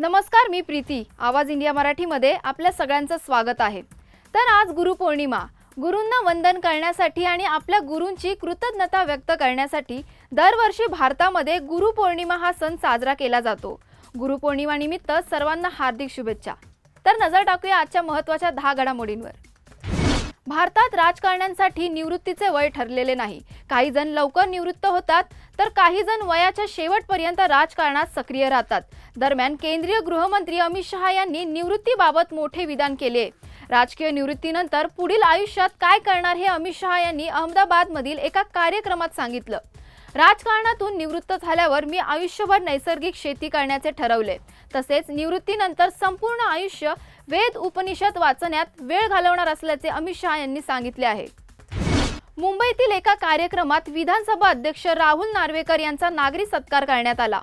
नमस्कार मी प्रीती. आवाज इंडिया मराठीमध्ये आपल्या सगळ्यांचं स्वागत आहे. तर आज गुरुपौर्णिमा. गुरूंना वंदन करण्यासाठी आणि आपल्या गुरूंची कृतज्ञता व्यक्त करण्यासाठी दरवर्षी भारतामध्ये गुरुपौर्णिमा हा सण साजरा केला जातो. गुरुपौर्णिमानिमित्त सर्वांना हार्दिक शुभेच्छा. तर नजर टाकूया आजच्या महत्त्वाच्या दहा घडामोडींवर. भारतात राजकारण्यांसाठी निवृत्तीचे वय ठरलेले नाही. काही जण लवकर निवृत्त होतात तर काही जण वयाच्या शेवटपर्यंत राजकारणात सक्रिय राहतात. दरम्यान केंद्रीय गृहमंत्री अमित शहा यांनी निवृत्तीबाबत मोठे विधान केले. राजकीय निवृत्तीनंतर पुढील आयुष्यात काय करणार हे अमित शहा यांनी अहमदाबादमधील एका कार्यक्रमात सांगितलं. राजकारणातून निवृत्त झाल्यावर मी आयुष्यभर नैसर्गिक शेती करण्याचे ठरवले. तसेच निवृत्तीनंतर संपूर्ण आयुष्य वेद उपनिषद वाचण्यात वेळ घालवणार असल्याचे अमित शहा यांनी सांगितले आहे. मुंबईतील एका कार्यक्रमात विधानसभा अध्यक्ष राहुल नार्वेकर यांचा नागरी सत्कार करण्यात आला.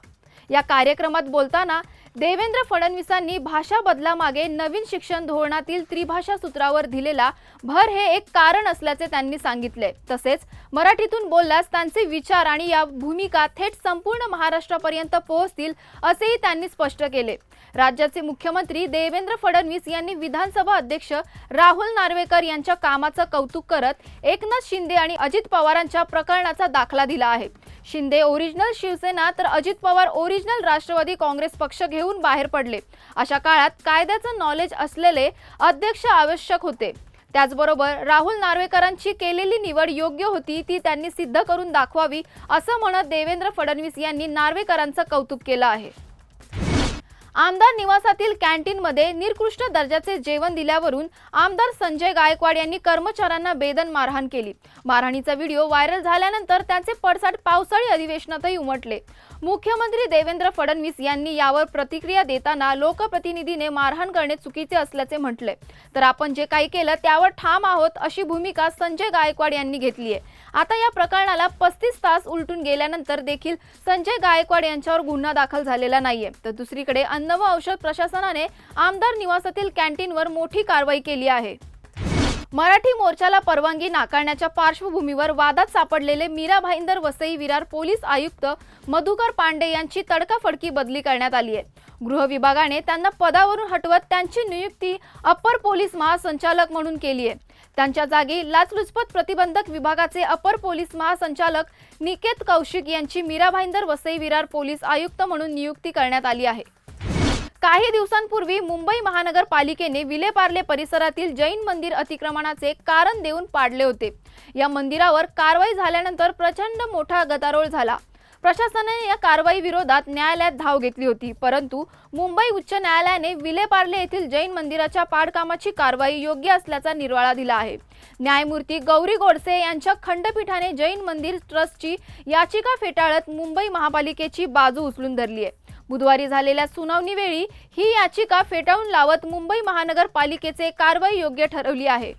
या कार्यक्रमात बोलताना देवेंद्र फडणवीसांनी भाषा बदलामागे नवीन शिक्षण धोरणातील त्रिभाषा सूत्रावर दिलेला भर हे एक कारण असल्याचे त्यांनी सांगितले. तसेच मराठीतून बोलल्यास त्यांचे विचार आणि या भूमिका थेट संपूर्ण महाराष्ट्रापर्यंत पोहोचतील असेही त्यांनी स्पष्ट केले. राज्याचे मुख्यमंत्री देवेंद्र फडणवीस यांनी विधानसभा अध्यक्ष राहुल नार्वेकर यांच्या कामाचं कौतुक करत एकनाथ शिंदे आणि अजित पवारांच्या प्रकरणाचा दाखला दिला आहे. शिंदे ओरिजिनल शिवसेना तर अजित पवार ओरिजिनल राष्ट्रवादी काँग्रेस पक्ष घेऊन बाहेर पडले. अशा काळात कायद्याचं नॉलेज असलेले अध्यक्ष आवश्यक होते. त्याचबरोबर राहुल नार्वेकरांची केलेली निवड योग्य होती ती त्यांनी सिद्ध करून दाखवावी असं म्हणत देवेंद्र फडणवीस यांनी नार्वेकरांचं कौतुक केलं आहे. आमदार निवासातील कॅन्टीनमध्ये निकृष्ट दर्जाचे जेवण दिल्यावरून आमदार संजय गायकवाड यांनी कर्मचाऱ्यांना बेदन मारहाण केली. मारहाणीचा व्हिडिओ व्हायरल झाल्यानंतर त्याचे पडसाद पावसाळी अधिवेशनातही उमटले. मुख्यमंत्री देवेंद्र फडणवीस यांनी यावर प्रतिक्रिया देताना लोकप्रतिनिधीने मारहाण करणे चुकीचे असल्याचे म्हटले. तर आपण जे काही केलं त्यावर ठाम आहोत अशी भूमिका संजय गायकवाड यांनी घेतली आहे. आता या प्रकरणाला पस्तीस तास उलटून गेल्यानंतर देखील संजय गायकवाड यांच्यावर गुन्हा दाखल झालेला नाहीये. तर दुसरीकडे अन्न व औषध प्रशासनाने आमदार निवासातील कॅन्टीनवर मोठी कारवाई केली आहे. मराठी मोर्चाला परवानगी नाकारण्याच्या पार्श्वभूमीवर वादात सापडलेले मीरा भाईंदर वसई विरार पोलीस आयुक्त मधुकर पांडे यांची तडकाफडकी बदली करण्यात आली आहे. गृह विभागाने त्यांना पदावरून हटवत त्यांची नियुक्ती अपर पोलीस महासंचालक म्हणून केली आहे. त्यांच्या जागी लाचलुचपत प्रतिबंधक विभागाचे अपर पोलीस महासंचालक निकेत कौशिक यांची मीरा भाईंदर वसई विरार पोलीस आयुक्त म्हणून नियुक्ती करण्यात आली आहे. काही दिवसांपूर्वी मुंबई महानगरपालिकेने विलेपार्ले परिसरातील जैन मंदिर अतिक्रमणाचे कारण देऊन पाडले होते. या मंदिरावर कारवाई झाल्यानंतर प्रचंड मोठा गदारोळ झाला. प्रशासनाने या कारवाई विरोधात न्यायालयात धाव घेतली होती परंतु मुंबई उच्च न्यायालयाने विलेपार्ले येथील जैन मंदिराच्या पाडकामाची कारवाई योग्य असल्याचा निर्वाळा दिला आहे. न्यायमूर्ती गौरी गोडसे यांच्या खंडपीठाने जैन मंदिर ट्रस्टची याचिका फेटाळत मुंबई महापालिकेची बाजू उचलून धरली आहे. बुधवारी झालेल्या सुनावणीवेळी ही याचिका फेटाळून लावत मुंबई महानगरपालिकेचे कारवाई योग्य ठरवली आहे.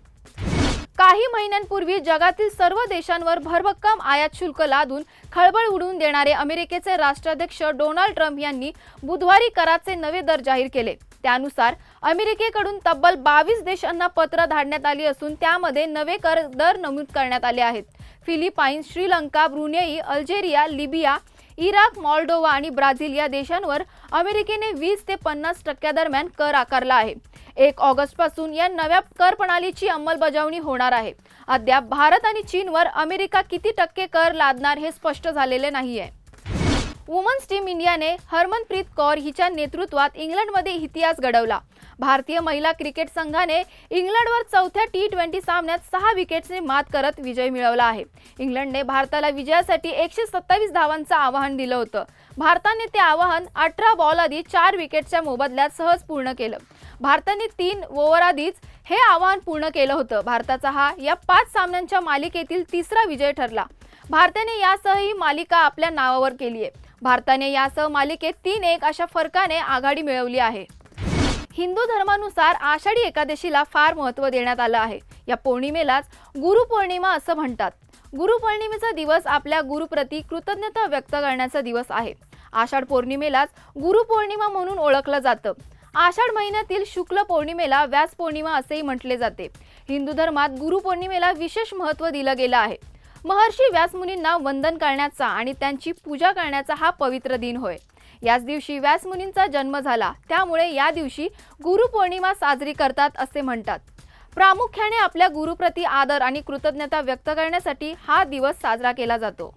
काही महिन्यांपूर्वी जगातील सर्व देशांवर भरभक्कम आयात शुल्क लादून खळबळ उडवून देणारे अमेरिकेचे राष्ट्राध्यक्ष डोनाल्ड ट्रम्प यांनी बुधवारी कराचे नवे दर जाहीर केले. त्यानुसार अमेरिकेकडून तब्बल बावीस देशांना पत्र धाडण्यात आली असून त्यामध्ये नवे कर दर नमूद करण्यात आले आहेत. Philippines Sri Lanka Brunei Algeria Libya Iraq Moldova आणि ब्राझील या देशांवर अमेरिकेने वीस ते पन्नास टक्क्यादरम्यान कर आकारला आहे. एक ऑगस्टपासून या नव्या कर प्रणालीची अंमलबजावणी होणार आहे. अद्याप भारत आणि चीनवर अमेरिका किती टक्के कर लादणार हे स्पष्ट झालेले नाही आहे वुमन्स टीम इंडियाने हरमनप्रीत कौर हिच्या नेतृत्वात इंग्लंडमध्ये इतिहास घडवला. भारतीय महिला क्रिकेट संघाने इंग्लंडवर चौथ्या टी ट्वेंटी सामन्यात सहा विकेट्सने मात करत विजय मिळवला आहे. इंग्लंडने भारताला विजयासाठी एकशे सत्तावीस धावांचं आवाहन दिलं होतं. भारताने ते आवाहन अठरा बॉल आधी चार विकेटच्या मोबदल्यात सहज पूर्ण केलं. भारताने तीन ओव्हर आधीच हे आवाहन पूर्ण केलं होतं. भारताचा हा या पाच सामन्यांच्या मालिकेतील तिसरा विजय ठरला. भारताने यासह ही मालिका आपल्या नावावर केली आहे भारताने यासह मालिकेत तीन एक अशा फरकाने आघाडी मिळवली आहे. हिंदू धर्मानुसार आषाढी एकादशीला फार महत्त्व देण्यात आलं आहे. या पौर्णिमेलाच गुरुपौर्णिमा असं म्हणतात. गुरुपौर्णिमेचा दिवस आपल्या गुरुप्रती कृतज्ञता व्यक्त करण्याचा दिवस आहे. आषाढ पौर्णिमेलाच गुरुपौर्णिमा म्हणून ओळखलं जातं. आषाढ महिन्यातील शुक्ल पौर्णिमेला व्यास पौर्णिमा असेही म्हटले जाते. हिंदू धर्मात गुरुपौर्णिमेला विशेष महत्त्व दिलं गेलं आहे. महर्षी व्यासमुनींना वंदन करण्याचा आणि त्यांची पूजा करण्याचा हा पवित्र दिन होय. याच दिवशी व्यासमुनींचा जन्म झाला. त्यामुळे या दिवशी गुरुपौर्णिमा साजरी करतात असे म्हणतात. प्रामुख्याने आपल्या गुरुप्रती आदर आणि कृतज्ञता व्यक्त करण्यासाठी हा दिवस साजरा केला जातो.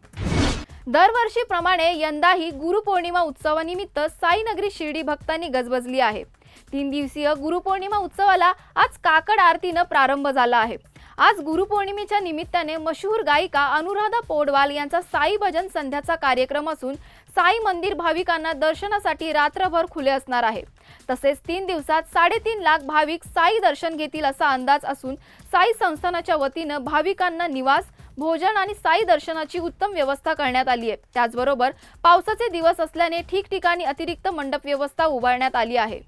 दरवर्षीप्रमाणे यंदाही गुरुपौर्णिमा उत्सवानिमित्त साईनगरी शिर्डी भक्तांनी गजबजली आहे. तीन दिवसीय गुरुपौर्णिमा उत्सवाला आज काकड आरतीनं प्रारंभ झाला आहे. आज गुरुपौर्णिमेच्या निमित्ताने मशहूर गायिका अनुराधा पौडवाल यांचा साई भजन संध्याचा कार्यक्रम असून साई मंदिर भाविकांना दर्शनासाठी रात्रभर खुले असणार आहे. तसेच तीन दिवसात साडेतीन लाख भाविक साई दर्शन घेतील असा अंदाज असून साई संस्थानाच्या वतीनं भाविकांना निवास भोजन आणि साई दर्शनाची उत्तम व्यवस्था करण्यात आली आहे. त्याचबरोबर पावसाचे दिवस असल्याने ठिकठिकाणी अतिरिक्त मंडप व्यवस्था उभारण्यात आली आहे.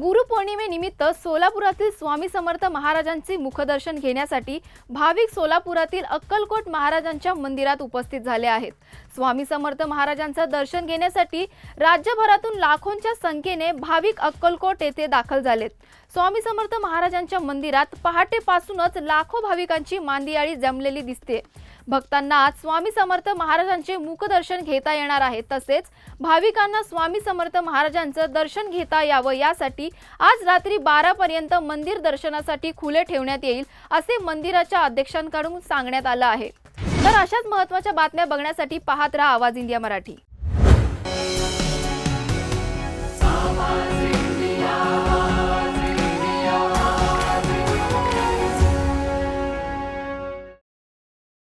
गुरुपौर्णिमेनिमित्त सोलापुरातील स्वामी समर्थ महाराजांचे मुखदर्शन घेण्यासाठी भाविक सोलापुरातील अक्कलकोट महाराजांच्या मंदिरात उपस्थित झाले आहेत. स्वामी समर्थ महाराजांचं दर्शन घेण्यासाठी राज्यभरातून लाखोंच्या संख्येने भाविक अक्कलकोट येथे दाखल झालेत. स्वामी समर्थ महाराजांच्या मंदिरात पहाटेपासूनच लाखो भाविकांची मांदियाळी जमलेली दिसते. भक्तांना आज स्वामी समर्थ महाराजांचे मुखदर्शन घेता येणार आहे. तसेच भाविकांना स्वामी समर्थ महाराजांचं दर्शन घेता यावं यासाठी आज रात्री बारापर्यंत मंदिर दर्शनासाठी खुले ठेवण्यात येईल असे मंदिराच्या अध्यक्षांकडून सांगण्यात आलं आहे. तर अशाच महत्त्वाच्या बातम्या बघण्यासाठी पाहत राहा आवाज इंडिया मराठी.